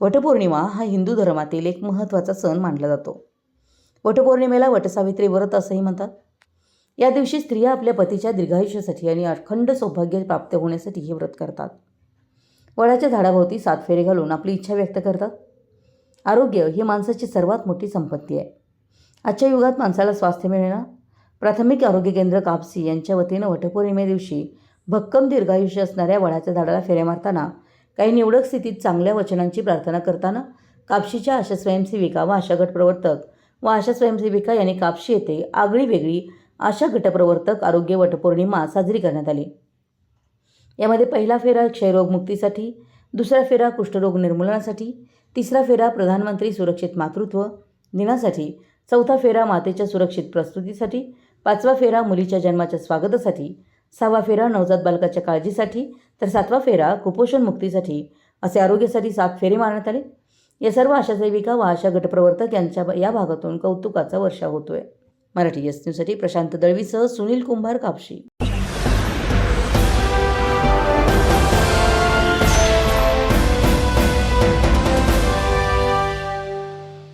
वटपौर्णिमा हा हिंदू धर्मातील एक महत्त्वाचा सण मानला जातो. वटपौर्णिमेला वटसावित्री व्रत असंही म्हणतात. या दिवशी स्त्रिया आपल्या पतीच्या दीर्घायुष्यासाठी आणि अखंड सौभाग्य प्राप्त होण्यासाठी हे व्रत करतात. वडाच्या झाडाभोवती सात फेरे घालून आपली इच्छा व्यक्त करतात. आरोग्य ही माणसाची सर्वात मोठी संपत्ती आहे. आजच्या युगात माणसाला स्वास्थ्य मिळणं प्राथमिक आरोग्य केंद्र कापसी यांच्या वतीनं वटपौर्णिमे दिवशी भक्कम दीर्घायुष्य असणाऱ्या वडाच्या झाडाला फेऱ्या मारताना काही निवडक स्थितीत चांगल्या वचनांची प्रार्थना करताना कापशीच्या आशा स्वयंसेविका व आशा गटप्रवर्तक व आशा स्वयंसेविका यांनी कापशी येथे आगळी वेगळी आशा गटप्रवर्तक आरोग्य वटपौर्णिमा साजरी करण्यात आली. यामध्ये पहिला फेरा क्षयरोग मुक्तीसाठी दुसरा फेरा कुष्ठरोग निर्मूलनासाठी तिसरा फेरा प्रधानमंत्री सुरक्षित मातृत्व दिनासाठी चौथा फेरा मातेच्या सुरक्षित प्रस्तुतीसाठी पाचवा फेरा मुलीच्या जन्माच्या स्वागतासाठी सहावा फेरा नवजात बालकाच्या काळजीसाठी तर सातवा फेरा कुपोषण मुक्तीसाठी असे आरोग्यासाठी सात फेरे मारण्यात आले. या सर्व आशासेविका व आशा गटप्रवर्तक यांच्या या भागातून कौतुकाचा वर्षा होतोय. मराठी एस न्यूजसाठी प्रशांत दळवीसह सुनील कुंभार कापशी.